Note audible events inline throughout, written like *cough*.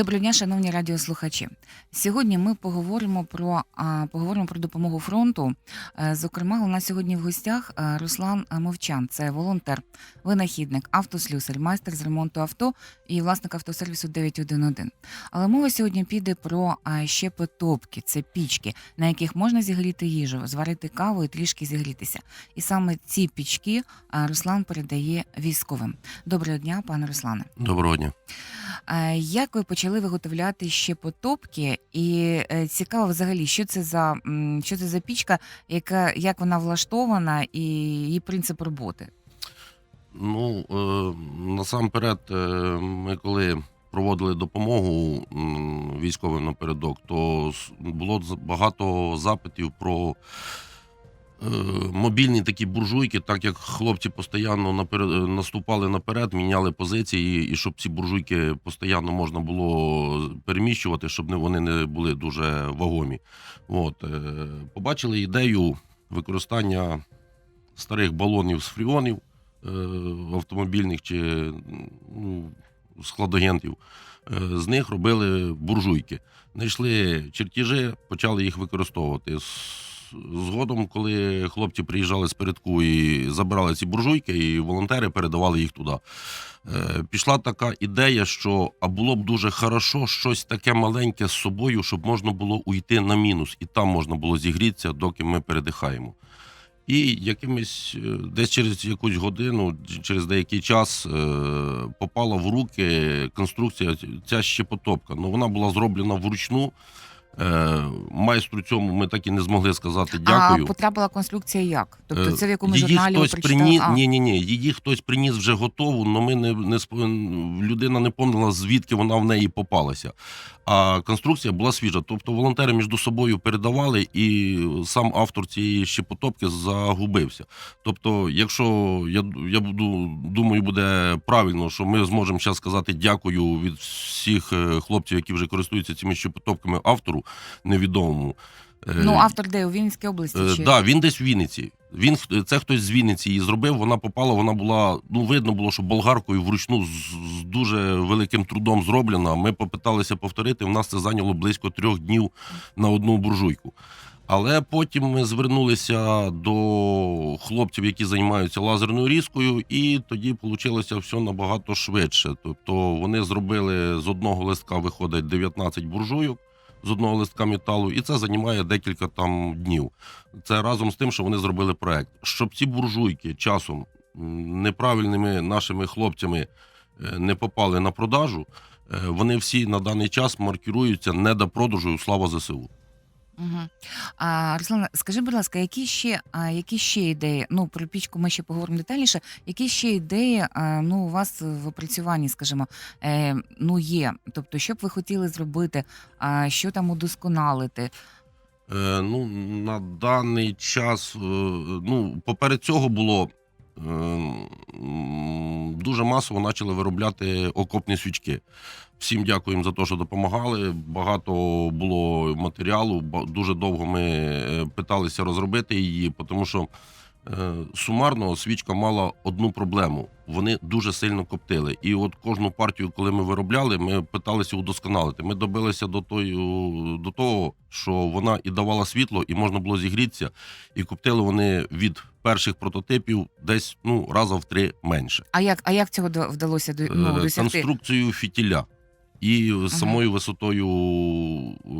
Доброго дня, шановні радіослухачі. Сьогодні ми поговоримо про поговоримо про допомогу фронту. Е, Зокрема, у нас сьогодні в гостях е, Руслан е, Мовчан. Це волонтер, винахідник, автослюсар, майстер з ремонту авто і власник автосервісу 911. Але мова сьогодні піде про щепотопки, це пічки, на яких можна зігріти їжу, зварити каву і трішки зігрітися. І саме ці пічки Руслан передає військовим. Доброго дня, пане Руслане. Доброго дня. Е, Як ви почали виготовляти ще потопки? І е, цікаво взагалі, що це за що це за пічка, яка як вона влаштована, і її принцип роботи? Ну е, насамперед, е, ми коли проводили допомогу військовим напередок, то було багато запитів про мобільні такі буржуйки, так як хлопці постійно наперед, е, наступали наперед, міняли позиції, і щоб ці буржуйки постійно можна було переміщувати, щоб вони не були дуже вагомі. От, е, побачили ідею використання старих балонів з фріонів е, автомобільних чи ну, складагентів. Е, З них робили буржуйки. Знайшли чертежі, почали їх використовувати. Згодом, коли хлопці приїжджали з передку і забирали ці буржуйки, і волонтери передавали їх туди. Е, Пішла така ідея, що а було б дуже хорошо щось таке маленьке з собою, щоб можна було уйти на мінус, і там можна було зігрітися, доки ми передихаємо. І якимось е, десь через якусь годину, через деякий час е, попала в руки конструкція ця щепотопка. Ну вона була зроблена вручну. Е, Майстру цьому ми так і не змогли сказати дякую. А потрапила конструкція як? Тобто Е, це в якому її журналі ви хтось приніс. А, Ні, ні, ні. Її хтось приніс вже готову, але ми не, не сп- людина не помнила, звідки вона в неї попалася. А конструкція була свіжа. Тобто волонтери між собою передавали, і сам автор цієї щепотопки загубився. Тобто, якщо я, я буду думаю, буде правильно, що ми зможемо зараз сказати дякую від всіх е, хлопців, які вже користуються цими щепотопками автору невідомому. Е, Ну, автор де у Вінницькій області? Е, чи? да, він десь в Вінниці. Він це хтось з Вінниці її зробив. Вона попала. Вона була ну видно було, що болгаркою вручну з, з дуже великим трудом зроблена. Ми попиталися повторити. У нас це зайняло близько трьох днів на одну буржуйку. Але потім ми звернулися до хлопців, які займаються лазерною різкою, і тоді вийшло все набагато швидше. Тобто вони зробили з одного листка виходить 19 буржуйок з одного листка металу, і це займає декілька там днів. Це разом з тим, що вони зробили проект. Щоб ці буржуйки часом неправильними нашими хлопцями е, не попали на продажу, е, вони всі на даний час маркіруються продажу слава ЗСУ. Угу. А, Руслана, скажи, будь ласка, які ще, а, які ще ідеї? Ну, про пічку ми ще поговоримо детальніше. Які ще ідеї а, ну, у вас в опрацюванні, скажімо, е, ну, є? Тобто, що б ви хотіли зробити, а, що там удосконалити? Е, ну, на даний час, е, ну, поперед цього було. е, Дуже масово почали виробляти окопні свічки. Всім дякуємо за те, що допомагали. Багато було матеріалу. Дуже довго ми е, питалися розробити її, тому що е, сумарно свічка мала одну проблему. Вони дуже сильно коптили. І от кожну партію, коли ми виробляли, ми питалися удосконалити. Ми добилися до, тої, до того, що вона і давала світло, і можна було зігрітися. І коптили вони від перших прототипів десь ну раза в три менше. А як, а як цього вдалося до- ну, Е, досягти? Конструкцію фітіля і самою висотою, е,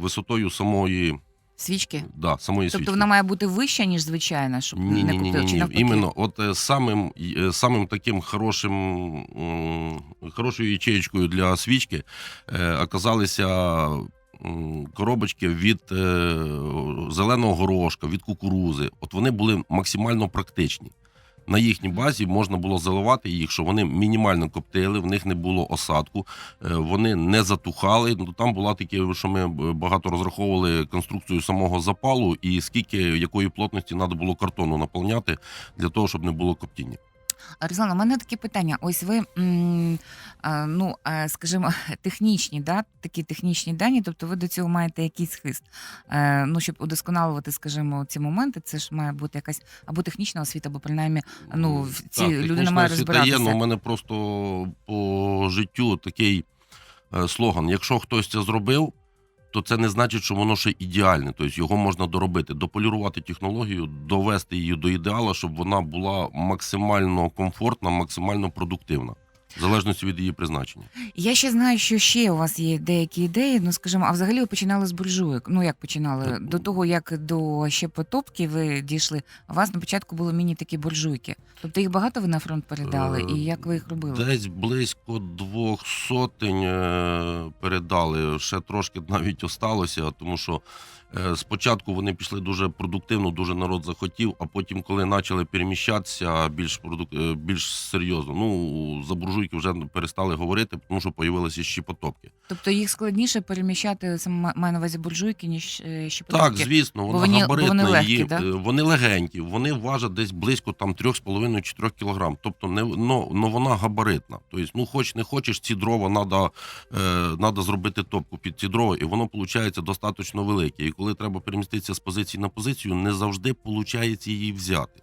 висотою самої, Свічки? да, самої Тобто свічки. вона має бути вища, ніж звичайна, щоб Ні, не ні, ні, ні, ні. Іменно, от е, самим, е, самим таким хорошим, хорошою ячеєчкою для свічки е, оказалися коробочки від е, зеленого горошка, від кукурузи. От вони були максимально практичні. На їхній базі можна було заливати їх, що вони мінімально коптили, в них не було осадку, е, вони не затухали. Ну там була таке, що ми багато розраховували конструкцію самого запалу і скільки якої плотності треба було картону наповняти для того, щоб не було коптіння. А, Руслана, у мене таке питання. Ось ви, ну, скажімо, *laughs* технічні, да, такі технічні дані, тобто ви до цього маєте якийсь хист. Е, ну, щоб удосконалувати, скажімо, ці моменти, це ж має бути якась або технічна освіта, або принаймні, ну, ці Так, людина має освіта Є, але у мене просто по життю такий е, слоган: якщо хтось це зробив, то це не значить, що воно ще ідеальне. Тобто його можна доробити, дополірувати технологію, довести її до ідеала, щоб вона була максимально комфортна, максимально продуктивна. В залежності від її призначення. Я ще знаю, що ще у вас є деякі ідеї. Ну скажімо, а взагалі ви починали з буржуйок. Ну як починали? Так. До того як до ще потопки ви дійшли. У вас на початку були міні такі буржуйки. Тобто їх багато ви на фронт передали, Е, і як ви їх робили? Десь близько двох сотень е, передали. Ще трошки навіть осталося, тому що спочатку вони пішли дуже продуктивно, дуже народ захотів, а потім, коли почали переміщатися більш продук... е, більш серйозно, ну за буржуйки вже перестали говорити, тому що появилися щепотопки. Тобто їх складніше переміщати саме маю на увазі буржуйки, ніж е, ще Так, звісно, Бо вона вони- бо габаритна. вони легкі, її, да? е, вони легенькі, вони важать десь близько там 3,5-4 кг. Тобто не ну, ну, вона габаритна. Тобто, ну хоч не хочеш, ці дрова треба е, зробити топку під ці дрова, і воно виходить достатньо велике. Коли треба переміститися з позиції на позицію, не завжди виходить її взяти.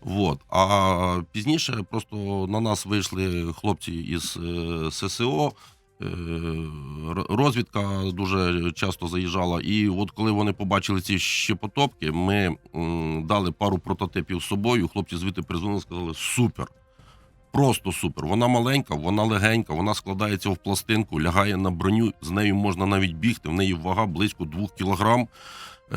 Вот. А пізніше просто на нас вийшли хлопці із е, ССО. е, Розвідка дуже часто заїжджала, і от коли вони побачили ці щепотопки, ми дали пару прототипів з собою. Хлопці звідти призвонили, сказали супер. Просто супер. Вона маленька, вона легенька, вона складається в пластинку, лягає на броню. З нею можна навіть бігти. В неї вага близько 2 кілограм.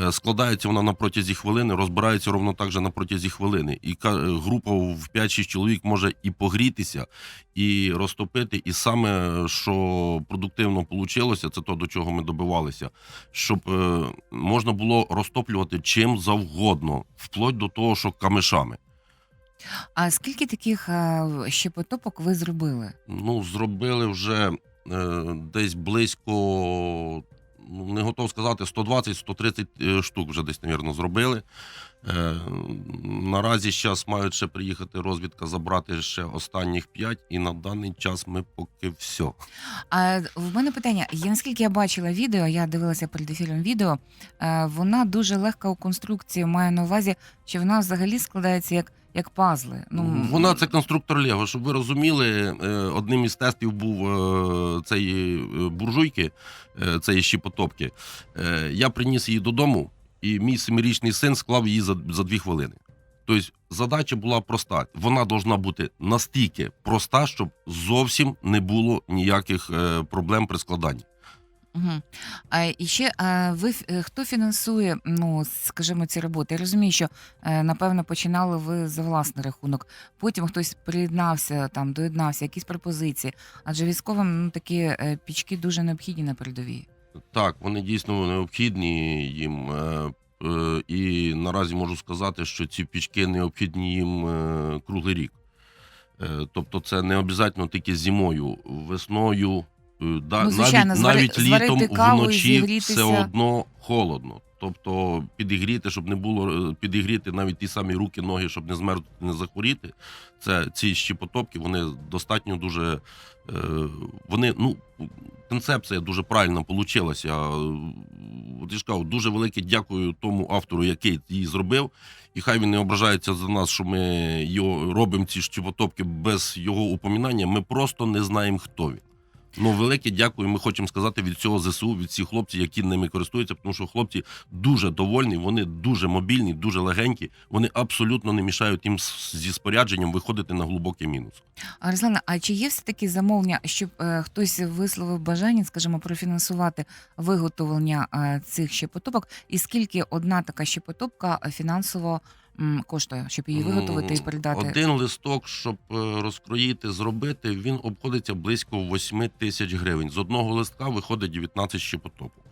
Е, Складається вона на протязі хвилини, розбирається ровно так же на протязі хвилини. І е, група в 5-6 чоловік може і погрітися, і розтопити. І саме що продуктивно вийшло, це то, до чого ми добивалися, щоб е, можна було розтоплювати чим завгодно, вплоть до того, що камешами. А скільки таких е, ще потопок ви зробили? Ну, зробили вже е, десь близько, ну, не готов сказати, 120-130 е, штук вже десь, мабуть, зробили. Е, наразі зараз мають ще приїхати розвідка, забрати ще останніх 5, і на даний час ми поки все. А в мене питання: я наскільки я бачила відео, я дивилася перед ефіром відео. е, Вона дуже легка у конструкції. Маю на увазі, що вона взагалі складається як, як пазли. Ну Вона це конструктор Лего. Щоб ви розуміли, е, одним із тестів був цей е, буржуйки, цієї щепотопки. Е, Я приніс її додому, і мій семирічний син склав її за, за дві хвилини. Тобто задача була проста. Вона повинна бути настільки проста, щоб зовсім не було ніяких е, проблем при складанні. Угу. А і ще а, ви е, хто фінансує, ну скажімо, ці роботи? Я розумію, що е, напевно починали ви за власний рахунок. Потім хтось приєднався там, доєднався, якісь пропозиції. Адже військовим ну такі пічки дуже необхідні на передовій. Так, вони дійсно необхідні їм. е, е, І наразі можу сказати, що ці пічки необхідні їм е, круглий рік. Тобто, це не обов'язково тільки зимою, весною, да, Ну, звичайно, навіть, навіть зварити літом каву вночі зігрітися. все одно холодно. Тобто підігріти, щоб не було підігріти навіть ті самі руки, ноги, щоб не змерзнути, не захворіти. Це ці щепотопки, вони достатньо дуже. Вони, ну, концепція дуже правильно получилася. От я ж дуже велике дякую тому автору, який її зробив. І хай він не ображається за нас, що ми його робимо ці щепотопки без його упомінання. Ми просто не знаємо, хто він. Ну, велике дякую. Ми хочемо сказати від цього ЗСУ, від всіх хлопців, які ними користуються, тому що хлопці дуже довольні, вони дуже мобільні, дуже легенькі. Вони абсолютно не мішають їм зі спорядженням виходити на глибокий мінус. А Руслана, а чи є все таки замовлення, щоб е, хтось висловив бажання, скажімо, профінансувати виготовлення е, цих щепотопок? І скільки одна така щепотопка фінансово коштує, щоб її виготовити і передати? Один листок, щоб е, розкроїти, зробити, він обходиться близько 8 тисяч гривень. З одного листка виходить 19 щепотопок.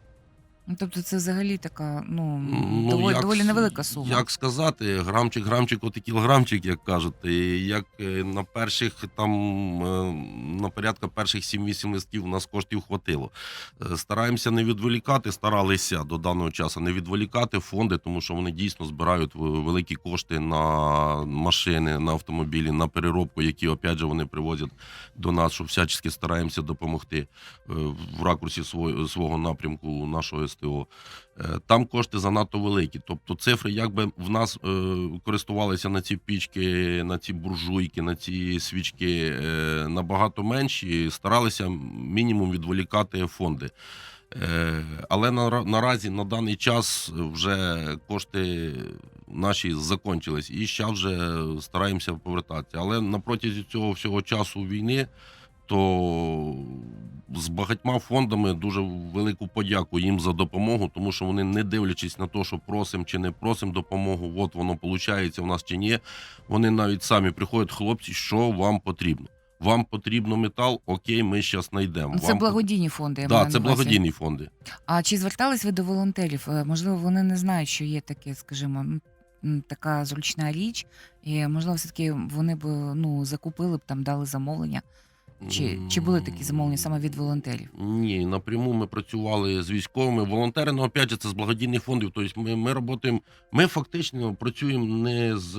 Ну, Тобто це взагалі така, ну, Ну, доволі, як доволі с- невелика сума. Як сказати, грамчик, грамчик, от і кілограмчик, як кажуть. І як е, на перших там е, на порядка перших 7-8 листів у нас коштів хватило. Е, Стараємося не відволікати, старалися до даного часу не відволікати фонди, тому що вони дійсно збирають в- великі кошти на машини, на автомобілі, на переробку, які опять же вони привозять до нас, що всячески стараємося допомогти е, в ракурсі свого, свого напрямку нашого СТО. Е, Там кошти занадто великі. Тобто цифри, якби в нас е, користувалися на ці пічки, на ці буржуйки, на ці свічки е, набагато менші, старалися мінімум відволікати фонди. Але на, наразі на даний час вже кошти наші закончились, і зараз вже стараємося повертатися. Але на протязі цього всього часу війни то з багатьма фондами дуже велику подяку їм за допомогу, тому що вони, не дивлячись на те, що просимо чи не просимо допомогу, от воно виходить у нас чи ні. Вони навіть самі приходять, хлопці, що вам потрібно. Вам потрібно метал, окей, ми зараз знайдемо. Це Вам благодійні фонди. Так, да, це благодійні фонди. А чи звертались ви до волонтерів? Е, Можливо, вони не знають, що є таке, скажімо, така зручна річ, і можливо, все-таки вони б ну закупили б там, дали замовлення. Чи, чи були такі замовлення саме від волонтерів? Ні, напряму ми працювали з військовими. Волонтери, ну опять же, це з благодійних фондів. Тобто ми, ми працюємо, ми фактично працюємо не з.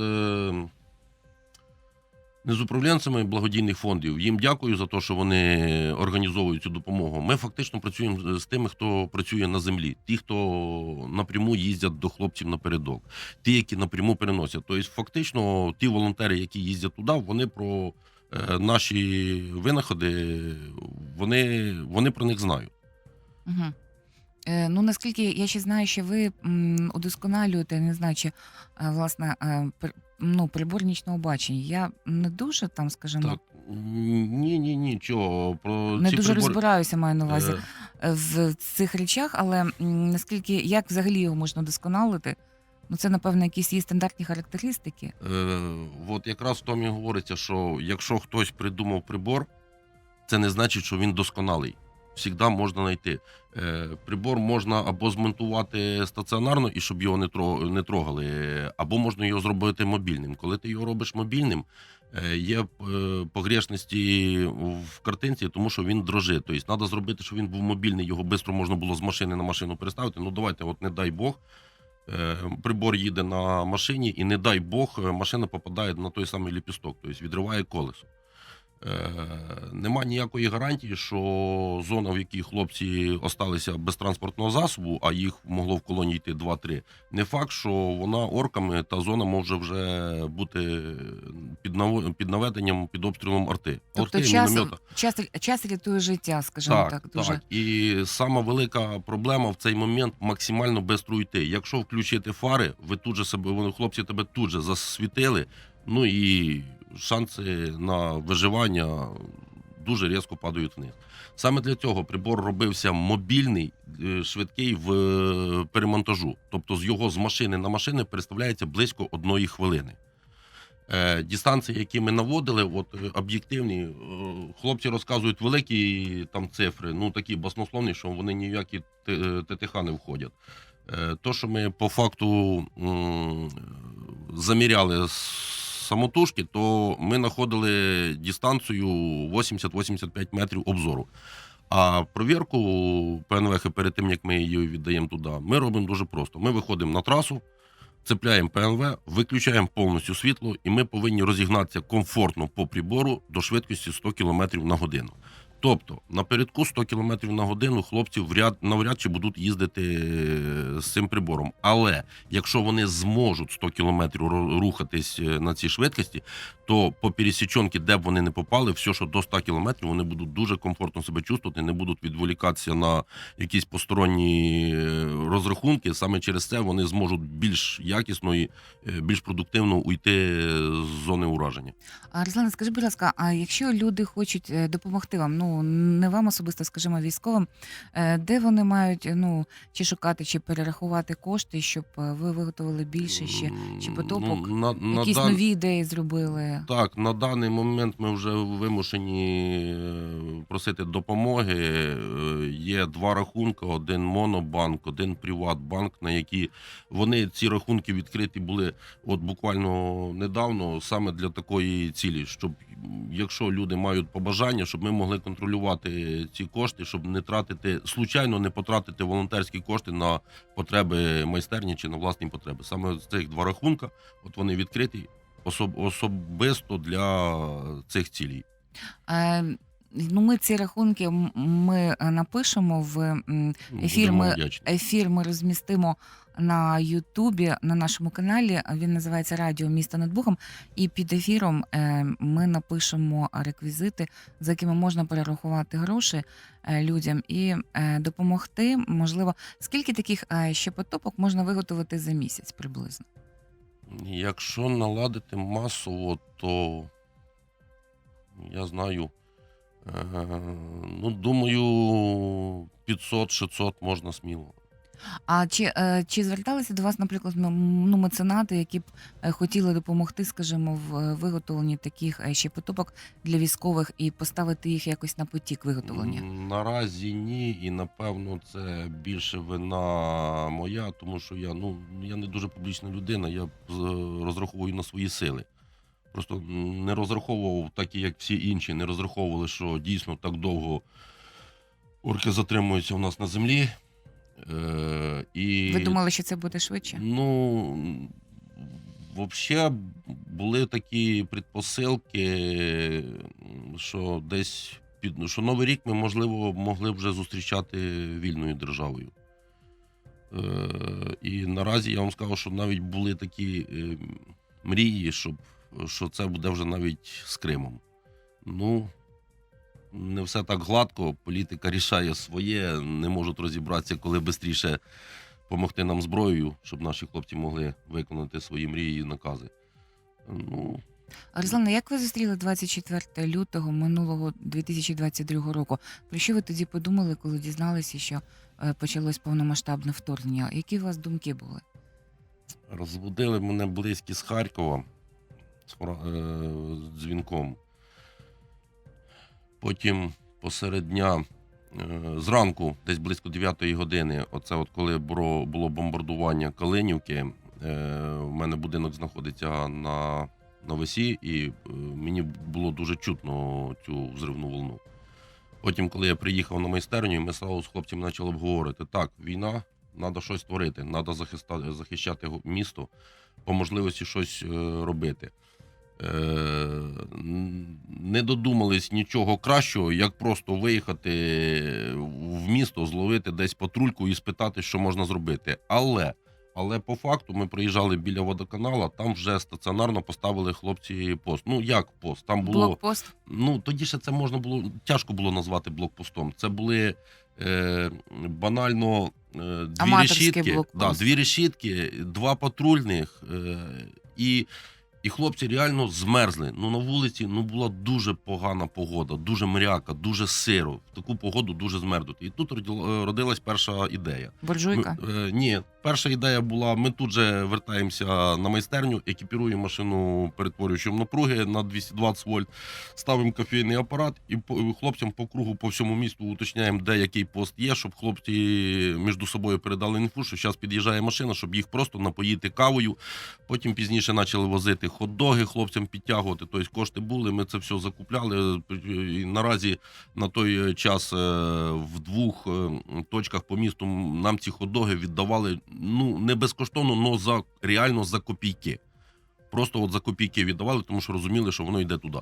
Не з управлінцями благодійних фондів. Їм дякую за те, що вони організовують цю допомогу. Ми фактично працюємо з тими, хто працює на землі, ті, хто напряму їздять до хлопців напередок, ті, які напряму переносять. Тобто, фактично, ті волонтери, які їздять туди, вони про наші винаходи, вони, вони про них знають. Угу. Е, ну наскільки я ще знаю, що ви м, удосконалюєте, не знаю, чи е, власне е, при, ну, прибор нічного бачення. Я не дуже там, скажімо, Так. Ні, ні, ні, чого. Про не ці дуже прибори- розбираюся, маю на увазі. Е, е, в цих речах, але м, наскільки як взагалі його можна досконалити? Ну, це, напевно, якісь є стандартні характеристики. Е, от якраз в тому і говориться, що якщо хтось придумав прибор, це не значить, що він досконалий. Всігда можна знайти. Е, прибор можна або змонтувати стаціонарно і щоб його не, не трогали, або можна його зробити мобільним. Коли ти його робиш мобільним, е, є е, погрешності в картинці, тому що він дрожить. Тобто треба зробити, щоб він був мобільний, його швидко можна було з машини на машину переставити. Ну давайте, от не дай Бог. Е, Прибор їде на машині, і не дай Бог, машина попадає на той самий ліпісток, тобто відриває колесо. Е, Нема ніякої гарантії, що зона, в якій хлопці осталися без транспортного засобу, а їх могло в колонії йти 2-3, не факт, що вона орками та зона може вже бути під, наво- під наведенням, під обстрілом арти. Тобто Арти, час, час, час рятує життя, скажімо так, дуже. Так. І сама велика проблема в цей момент максимально бистро йти. Якщо включити фари, ви тут же себе, вони хлопці тебе тут же засвітили. Ну і шанси на виживання дуже різко падають вниз. Саме для цього прибор робився мобільний, е, швидкий в е, перемонтажу. Тобто з його з машини на машини переставляється близько одної хвилини. Е, Дистанції, які ми наводили, от об'єктивні, хлопці розказують великі там цифри, ну такі баснословні, що вони ніякі ТТХ не входять. То, що ми по факту заміряли самотужки, то ми знаходили дистанцію 80-85 метрів обзору. А провірку ПНВХ перед тим, як ми її віддаємо туди, ми робимо дуже просто. Ми виходимо на трасу, цепляємо ПНВ, виключаємо повністю світло, і ми повинні розігнатися комфортно по прибору до швидкості 100 км на годину. Тобто напередку 100 км на годину хлопці вряд, навряд чи будуть їздити е, з цим прибором. Але якщо вони зможуть 100 км рухатись е, на цій швидкості, то по пересічонки, де б вони не попали, все, що до 100 км, вони будуть дуже комфортно себе чувствувати, не будуть відволікатися на якісь посторонні е, розрахунки. Саме через це вони зможуть більш якісно і більш продуктивно уйти з зони ураження. А Руслане, скажи, будь ласка, а якщо люди хочуть допомогти вам, ну ну не вам особисто, скажімо, військовим, е, де вони мають ну чи шукати, чи перерахувати кошти, щоб е, ви виготовили більше ще, чи потопок, Ну, на, на якісь дан- нові ідеї зробили. Так, на даний момент ми вже вимушені е, просити допомоги. Є два рахунки: один монобанк, один Приватбанк, на які вони ці рахунки відкриті були от буквально недавно, саме для такої цілі, щоб якщо люди мають побажання, щоб ми могли контролювати ці кошти, щоб не тратити случайно не потратити волонтерські кошти на потреби майстерні чи на власні потреби. Саме з цих два рахунка, от вони відкриті особ, особисто для цих цілей. Е, ну, ми ці рахунки ми е, напишемо в Ефір ми- ефір. Ми розмістимо на Ютубі на нашому каналі. Він називається Радіо місто над Бухом. І під ефіром е, ми напишемо реквізити, за якими можна перерахувати гроші е, людям і е, допомогти. Можливо, скільки таких е, щепотопок можна виготовити за місяць приблизно? Якщо наладити масово, то я знаю. Ну, думаю, 500-600 можна сміло. А чи, е, чи зверталися до вас, наприклад, ну, меценати, які б е, хотіли допомогти, скажімо, в е, виготовленні таких е, щепотопок для військових і поставити їх якось на потік виготовлення? Наразі ні, і напевно це більше вина моя, тому що я ну я не дуже публічна людина. Я з- розраховую на свої сили. Просто не розраховував, так і як всі інші, не розраховували, що дійсно так довго орки затримуються у нас на землі. Е, і... Ви думали, що це буде швидше? Ну, взагалі були такі предпосилки, що десь під що Новий рік ми, можливо, могли вже зустрічати вільною державою. Е, і наразі я вам скажу, що навіть були такі е, мрії, щоб, що це буде вже навіть з Кримом. Ну, не все так гладко, політика рішає своє, не можуть розібратися, коли швидше допомогти нам зброєю, щоб наші хлопці могли виконати свої мрії і накази. Ну, Руслана, як ви зустріли 24 лютого минулого 2022 року? Про що ви тоді подумали, коли дізналися, що е, почалось повномасштабне вторгнення? Які у вас думки були? розбудили мене близькі з Харкова з е, з дзвінком. Потім посеред дня, е, зранку, десь близько 9 години, оце от коли було, бомбардування Калинівки, е, в мене будинок знаходиться на, весі, і е, мені було дуже чутно цю взривну волну. Потім, коли я приїхав на майстерню, ми сразу з хлопцями почали обговорити: так, війна, треба щось творити, треба захищати місто, по можливості щось е, робити. Е, не додумались нічого кращого, як просто виїхати в місто, зловити десь патрульку і спитати, що можна зробити. Але, але по факту ми приїжджали біля водоканала, там вже стаціонарно поставили хлопці пост. Ну як пост? Там було Блокпост? Ну, тоді ще це можна було тяжко було назвати блокпостом. Це були е, банально е, дві решітки, да, дві решітки, два патрульних, е, і, і хлопці реально змерзли. Ну на вулиці ну була дуже погана погода, дуже мряка, дуже сиро. В таку погоду дуже змерзнути. І тут е, родилась перша ідея. Буржуйка? Ми, е, ні, перша ідея була: ми тут же вертаємося на майстерню, екіпіруємо машину перетворюючим напруги на 220 вольт, ставимо кофейний апарат і хлопцям по кругу по всьому місту уточняємо, де який пост є, щоб хлопці між собою передали інфу, що зараз під'їжджає машина, щоб їх просто напоїти кавою. Потім пізніше почали возити хот-доги хлопцям підтягувати. Тобто кошти були, ми це все закупляли. І наразі на той час е, в двох е, точках по місту нам ці хот-доги віддавали ну не безкоштовно, але за реально за копійки. Просто от за копійки віддавали, тому що розуміли, що воно йде туди.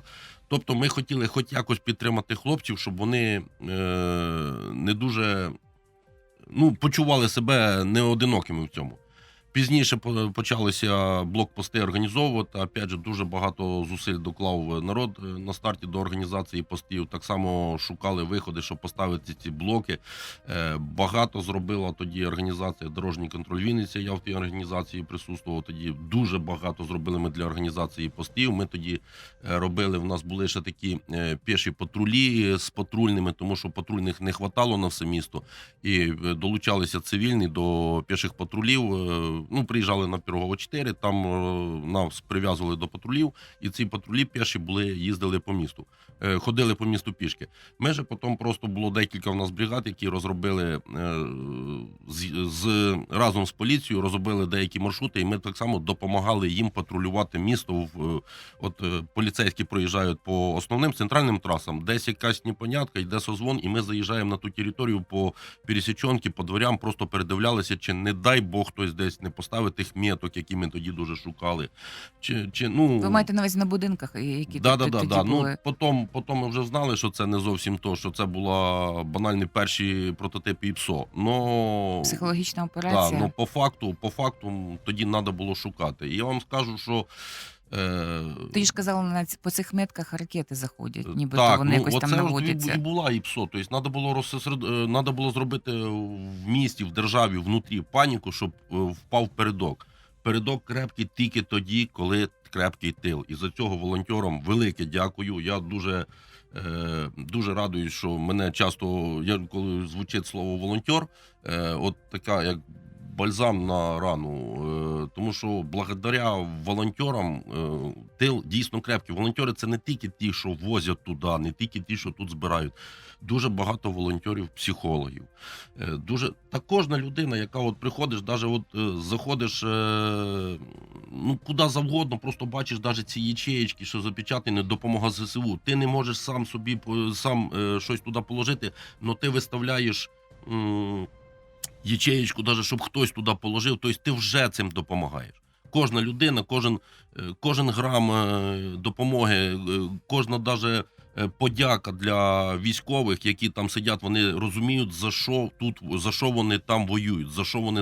Тобто, ми хотіли хоч якось підтримати хлопців, щоб вони е, не дуже ну, почували себе неодинокими в цьому. Пізніше по- почалися блокпости організовувати. Опять же, дуже багато зусиль доклав народ е, на старті до організації постів. Так само шукали виходи, щоб поставити ці блоки. Е, Багато зробила тоді організація Дорожній контроль Вінниці. Я в тій організації присутствував. Тоді дуже багато зробили ми для організації постів. Ми тоді е, робили. В нас були ще такі піші патрулі з патрульними, тому що патрульних не хватало на все місто. І долучалися цивільні до піших патрулів. Ну, приїжджали на Пірогово 4, там е, нас прив'язували до патрулів, і ці патрулі піші були, їздили по місту, е, ходили по місту пішки. Ми же потім просто було декілька в нас бригад, які розробили е, з, з разом з поліцією, розробили деякі маршрути, і ми так само допомагали їм патрулювати місто. В, от поліцейські проїжджають по основним центральним трасам, десь якась непонятка, йде созвон, і ми заїжджаємо на ту територію по пересічонки, по дворям, просто передивлялися, чи не дай Бог хтось десь не поставить тих меток, які ми тоді дуже шукали. Чи, чи, ну, Ви маєте на увазі на будинках, які да, да, да, тоді да. Ну, були? потім, потім ми вже знали, що це не зовсім то, що це була банальні перші прототипи ІПСО. Но... Психологічна Да, операція. ну по факту, по факту тоді треба було шукати. І я вам скажу, що. Е... Тоді ж казали, на ці- по цих метках ракети заходять, ніби так, вони ну, якось там і наводяться. була ІПСО. Тобто треба було розсосеред... е, надо було зробити в місті, в державі, внутрі паніку, щоб е, впав передок. Передок крепкий тільки тоді, коли крепкий тил. І за цього волонтерам велике дякую. Я дуже, е, дуже радуюсь, що мене часто, я коли звучить слово волонтер, е, от така як. Бальзам на рану, Е, тому що благодаря волонтерам е, тил дійсно крепкий. Волонтери це не тільки ті, що возять туди, не тільки ті, що тут збирають. Дуже багато волонтерів, психологів. Е, Дуже та кожна людина, яка от приходиш, даже от заходиш ну куди завгодно, просто бачиш навіть ці ячеєчки, що запечатані, допомога ЗСУ. Ти не можеш сам собі сам щось туди положити, але ти виставляєш. Ячеєчку, навіть щоб хтось туди положив, тобто ти вже цим допомагаєш. Кожна людина, кожен, е, кожен грам е, допомоги, е, кожна даже подяка для військових, які там сидять, вони розуміють, за що тут, за що вони там воюють, за що вони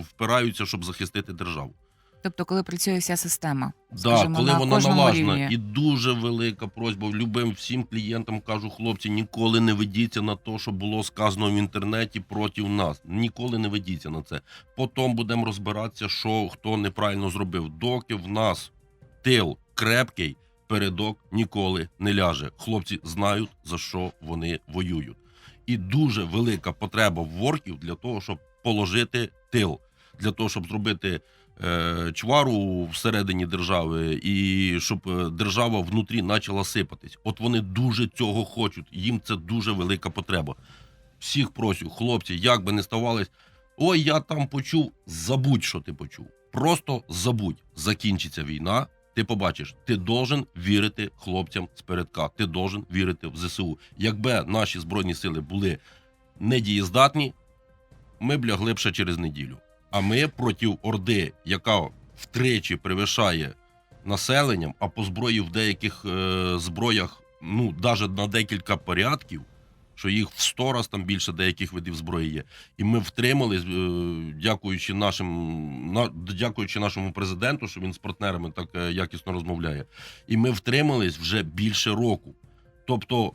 впираються, щоб захистити державу. Тобто, коли працює вся система, Да, скажімо, коли на вона кожному налажена, рівні. і дуже велика просьба любим всім клієнтам кажу, хлопці, ніколи не ведіться на те, що було сказано в інтернеті проти нас. Ніколи не ведіться на це. Потім будемо розбиратися, що хто неправильно зробив. Доки в нас тил крепкий, передок ніколи не ляже. Хлопці знають за що вони воюють. І дуже велика потреба ворків для того, щоб положити тил, для того, щоб зробити чвару всередині держави, і щоб е, держава внутрі почала сипатись. От вони дуже цього хочуть. Їм це дуже велика потреба. Всіх просю, хлопці, як би не ставались. Ой, я там почув. Забудь, що ти почув. Просто забудь. Закінчиться війна. Ти побачиш, ти должен вірити хлопцям з передка. Ти должен вірити в ЗСУ. Якби наші збройні сили були недієздатні, ми б лягли б ще через неділю. А ми проти Орди, яка втричі перевищає населенням, а по зброї в деяких е, зброях, ну, навіть на декілька порядків, що їх в сто раз там більше деяких видів зброї є. І ми втримались, е, дякуючи нашим, на, дякуючи нашому президенту, що він з партнерами так е, якісно розмовляє. І ми втримались вже більше року. Тобто,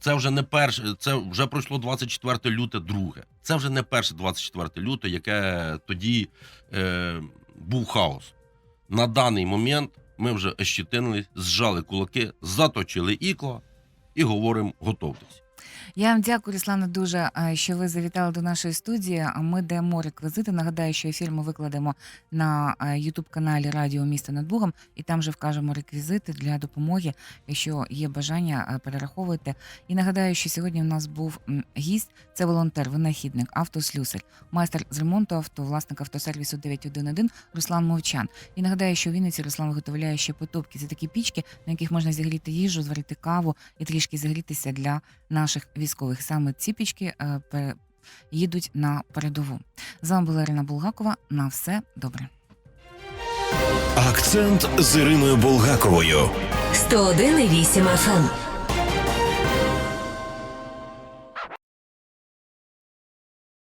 це вже не перше, це вже пройшло 24 люте, друге. Це вже не перше 24 люте, яке тоді е, був хаос. На даний момент ми вже ощетинились, зжали кулаки, заточили ікла і говоримо готовтесь. Я вам дякую, Руслане, дуже, е, що ви завітали до нашої студії. Ми даємо реквізити. Нагадаю, що ефір ми викладемо на Ютуб каналі Радіо Місто над Богом, і там же вкажемо реквізити для допомоги, якщо є бажання е, перераховувати. І нагадаю, що сьогодні у нас був гість. Це волонтер, винахідник, автослюсар, майстер з ремонту авто, власник автосервісу 911 Руслан Мовчан. І нагадаю, що в Вінниці Руслан виготовляє ще потопки. Це такі пічки, на яких можна зігріти їжу, зварити каву і трішки зігрітися для наших військових. Саме ці пічки е, їдуть на передову. З вами була Ірина Булгакова. На все добре. Акцент з Іриною Булгаковою. 101,8 FM.